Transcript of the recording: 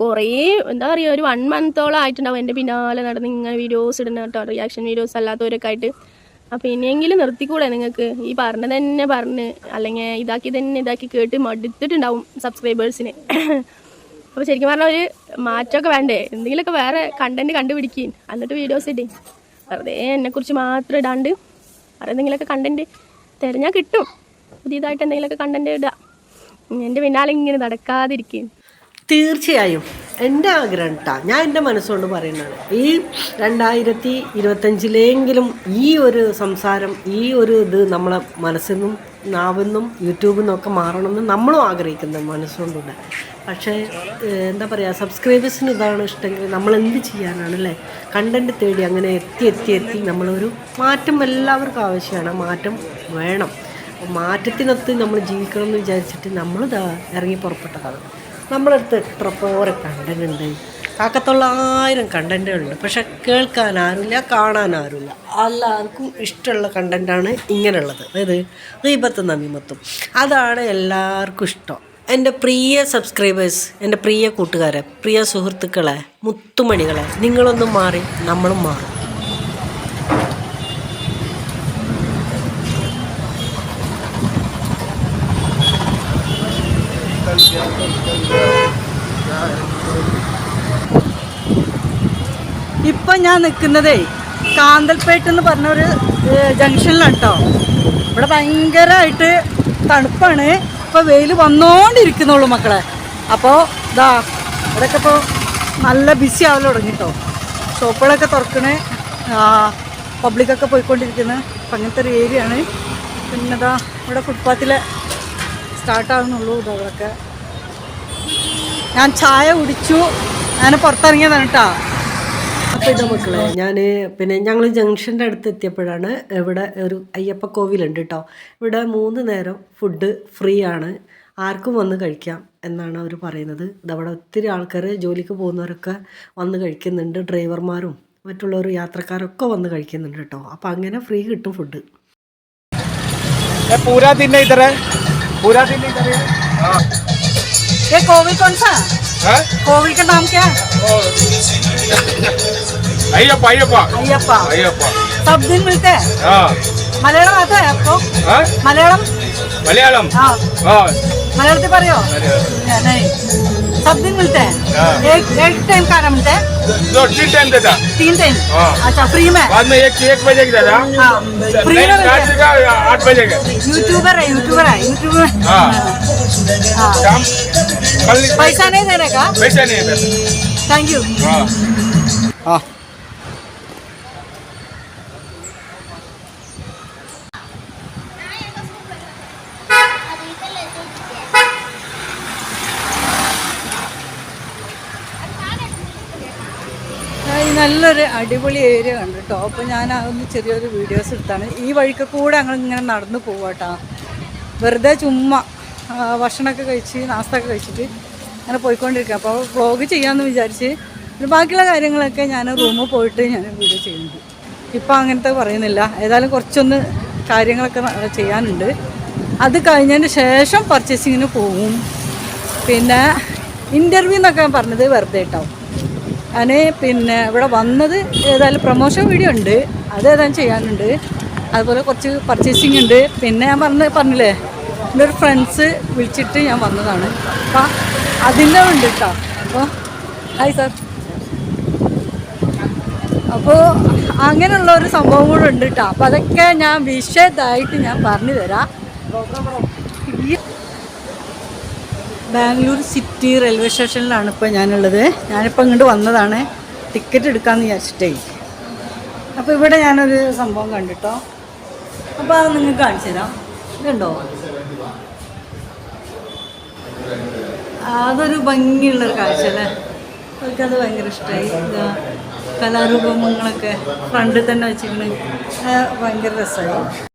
കുറേ എന്താ പറയുക ഒരു വൺ മന്തോളം ആയിട്ടുണ്ടാവും എന്റെ പിന്നാലെ നടന്ന് ഇങ്ങനെ വീഡിയോസ് ഇടുന്ന കേട്ടോ റിയാക്ഷൻ വീഡിയോസ് അല്ലാത്തവരൊക്കെ ആയിട്ട്. അപ്പോൾ ഇനിയെങ്കിലും നിർത്തിക്കൂടെ നിങ്ങൾക്ക്? ഈ പറഞ്ഞ തന്നെ പറഞ്ഞ് അല്ലെങ്കിൽ ഇതാക്കി തന്നെ ഇതാക്കി കേട്ട് മടുത്തിട്ടുണ്ടാവും സബ്സ്ക്രൈബേഴ്സിന് അപ്പോൾ ശരിക്കും പറഞ്ഞാൽ ഒരു മാറ്റമൊക്കെ വേണ്ടേ? എന്തെങ്കിലുമൊക്കെ വേറെ കണ്ടന്റ് കണ്ടുപിടിക്കും എന്നിട്ട് വീഡിയോസ് ഇടി വെറുതെ എന്നെക്കുറിച്ച് മാത്രം ഇടാണ്ട് വേറെ എന്തെങ്കിലുമൊക്കെ കണ്ടന്റ് തിരഞ്ഞാൽ കിട്ടും. പുതിയതായിട്ട് എന്തെങ്കിലുമൊക്കെ കണ്ടന്റ് ഇടുക എന്റെ പിന്നാലെ ഇങ്ങനെ നടക്കാതിരിക്കും തീർച്ചയായും. എന്റെ ആഗ്രഹം കേട്ടാ ഞാൻ എന്റെ മനസ്സുകൊണ്ട് പറയുന്നതാണ്. ഈ രണ്ടായിരത്തി ഇരുപത്തഞ്ചിലെങ്കിലും ഈ ഒരു സംസാരം ഈ ഒരു ഇത് നമ്മളെ മനസ്സിൽ നിന്നും നാവിൽ നിന്നും യൂട്യൂബിൽ നിന്നൊക്കെ മാറണമെന്ന് നമ്മളും ആഗ്രഹിക്കുന്നു മനസ്സുകൊണ്ടുണ്ട് പക്ഷേ എന്താ പറയുക സബ്സ്ക്രൈബേഴ്സിന് ഇതാണ് ഇഷ്ടമെങ്കിൽ നമ്മൾ എന്ത് ചെയ്യാനാണ് അല്ലേ കണ്ടന്റ് തേടി അങ്ങനെ എത്തി എത്തി എത്തി നമ്മളൊരു മാറ്റം എല്ലാവർക്കും ആവശ്യമാണ്. മാറ്റം വേണം. മാറ്റത്തിനൊത്ത് നമ്മൾ ജീവിക്കണം എന്ന് വിചാരിച്ചിട്ട് നമ്മൾ ഇറങ്ങി പുറപ്പെട്ടതാണ്. നമ്മളടുത്ത് എത്ര പോരെ കണ്ടന്റ് ഉണ്ട്. കാക്കത്തൊള്ളായിരം കണ്ടന്റുകളുണ്ട് പക്ഷെ കേൾക്കാൻ ആരുമില്ല കാണാൻ ആരുമില്ല. എല്ലാവർക്കും ഇഷ്ടമുള്ള കണ്ടന്റാണ് ഇങ്ങനെയുള്ളത്. അതായത് റീബത്തും നമിമത്തും. അതാണ് എല്ലാവർക്കും ഇഷ്ടം. എന്റെ പ്രിയ സബ്സ്ക്രൈബേഴ്സ് എന്റെ പ്രിയ കൂട്ടുകാരെ പ്രിയ സുഹൃത്തുക്കളെ മുത്തുമണികളെ നിങ്ങളൊന്നും മാറി നമ്മളും മാറും. ഇപ്പൊ ഞാൻ നിൽക്കുന്നതേ കാന്തൽപേട്ട് എന്ന് പറഞ്ഞ ഒരു ജംഗ്ഷനിലാണ് കേട്ടോ ഇവിടെ ഭയങ്കരമായിട്ട് തണുപ്പാണ്. ഇപ്പൊ വെയിൽ വന്നോണ്ടിരിക്കുന്നുള്ളൂ മക്കളെ. അപ്പോൾ ഇതാ ഇവിടെയൊക്കെ ഇപ്പോൾ നല്ല ബിസി ആവലോ തുടങ്ങി കേട്ടോ ഷോപ്പുകളൊക്കെ തുറക്കണേ. പബ്ലിക്കൊക്കെ പോയിക്കൊണ്ടിരിക്കുന്നത് അപ്പം അങ്ങനത്തെ ഒരു ഏരിയ ആണ്. പിന്നെ ഇതാ ഇവിടെ ഫുട്പാത്തിലെ സ്റ്റാർട്ടാകുന്നുള്ളൂ ഇതവിടൊക്കെ ഞാൻ ചായ കുടിച്ചു. ഞാൻ പുറത്തിറങ്ങിയത് കേട്ടാ. ഞാൻ പിന്നെ ഞങ്ങൾ ജംഗ്ഷന്റെ അടുത്ത് എത്തിയപ്പോഴാണ് ഇവിടെ ഒരു അയ്യപ്പ കോവിലുണ്ട് കേട്ടോ. ഇവിടെ മൂന്ന് നേരം ഫുഡ് ഫ്രീ ആണ്. ആർക്കും വന്ന് കഴിക്കാം എന്നാണ് അവർ പറയുന്നത്. ഇതവിടെ ഒത്തിരി ആൾക്കാർ ജോലിക്ക് പോകുന്നവരൊക്കെ വന്ന് കഴിക്കുന്നുണ്ട്. ഡ്രൈവർമാരും മറ്റുള്ളവർ യാത്രക്കാരൊക്കെ വന്ന് കഴിക്കുന്നുണ്ട് കേട്ടോ. അപ്പോൾ അങ്ങനെ ഫ്രീ കിട്ടും ഫുഡ് പൂരാ തിന്നെ ഇത്ര. है इधर है पूरा दिन इधर है हाँ ये कोविल कौन सा हैं? कोविल का नाम क्या है अय्यप्पा अय्यप्पा अयप्पा अय्यप्पा सब दिन मिलते हैं हाँ മലയാളം आता है आपको हाँ? മലയാളം मलयालम हाँ हाँ मलयालती പറയോ मलयालम। नहीं सब दिन मिलते हैं। हाँ। एक एक टाइम खाना मिलता है? दो तीन टाइम देता। तीन टाइम हाँ। अच्छा फ्री में? बाद में एक एक बजे की दादा हाँ फ्री में है। का आठ बजे का। यूट्यूबर है यूट्यूबर है यूट्यूबर हाँ। हाँ। पैसा नहीं देने का? पैसा नहीं है। थैंक यू हाँ। നല്ലൊരു അടിപൊളി ഏരിയ കണ്ടു കേട്ടോ അപ്പോൾ ഞാൻ അതൊന്ന് ചെറിയൊരു വീഡിയോസ് എടുത്താണ്. ഈ വഴിക്ക് കൂടെ ഞങ്ങൾ ഇങ്ങനെ നടന്നു പോവാട്ടോ വെറുതെ ചുമ്മാ ഭക്ഷണമൊക്കെ കഴിച്ച് നാസ്തൊക്കെ കഴിച്ചിട്ട് അങ്ങനെ പോയിക്കൊണ്ടിരിക്കുക അപ്പോൾ വ്ളോഗ് ചെയ്യാമെന്ന് വിചാരിച്ച് പിന്നെ ബാക്കിയുള്ള കാര്യങ്ങളൊക്കെ ഞാൻ റൂമിൽ പോയിട്ട് ഞാൻ വീഡിയോ ചെയ്യുന്നുണ്ട്. ഇപ്പം അങ്ങനത്തെ പറയുന്നില്ല. ഏതായാലും കുറച്ചൊന്ന് കാര്യങ്ങളൊക്കെ ചെയ്യാനുണ്ട്. അത് കഴിഞ്ഞതിന് ശേഷം പർച്ചേസിങ്ങിന് പോകും പിന്നെ ഇന്റർവ്യൂ എന്നൊക്കെ പറഞ്ഞത് വെറുതെ ഉണ്ടാവും ഞാൻ പിന്നെ ഇവിടെ വന്നത് ഏതായാലും പ്രൊമോഷൻ വീഡിയോ ഉണ്ട്. അത് ഏതായാലും ചെയ്യാനുണ്ട്. അതുപോലെ കുറച്ച് പർച്ചേസിങ് ഉണ്ട്. പിന്നെ ഞാൻ പറഞ്ഞ പറഞ്ഞില്ലേ എന്റെ ഒരു ഫ്രണ്ട്സ് വിളിച്ചിട്ട് ഞാൻ വന്നതാണ്. അപ്പം അതിന്റെ ഉണ്ട് കേട്ടോ. അപ്പോൾ ഹായ് സാർ അപ്പോൾ അങ്ങനെയുള്ള ഒരു സംഭവം കൂടെ ഉണ്ട് കേട്ടോ. അപ്പോൾ അതൊക്കെ ഞാൻ വിശദമായിട്ട് ഞാൻ പറഞ്ഞു തരാം ബാംഗ്ലൂർ സിറ്റി റെയിൽവേ സ്റ്റേഷനിലാണ് ഇപ്പോൾ ഞാനുള്ളത്. ഞാനിപ്പോൾ ഇങ്ങോട്ട് വന്നതാണ്. ടിക്കറ്റ് എടുക്കാമെന്ന് വിചാരിച്ചിട്ടേ. അപ്പോൾ ഇവിടെ ഞാനൊരു സംഭവം കണ്ടിട്ടോ. അപ്പോൾ അത് നിങ്ങൾക്ക് കാണിച്ചു തരാം. ഇതുണ്ടോ? അതൊരു ഭംഗിയുള്ളൊരു കാഴ്ച അല്ലേ? അവർക്കത് ഭയങ്കര ഇഷ്ടമായി കലാരൂപങ്ങളൊക്കെ ഫ്രണ്ടിൽ തന്നെ വെച്ചിട്ടുണ്ട് ഭയങ്കര രസമായി.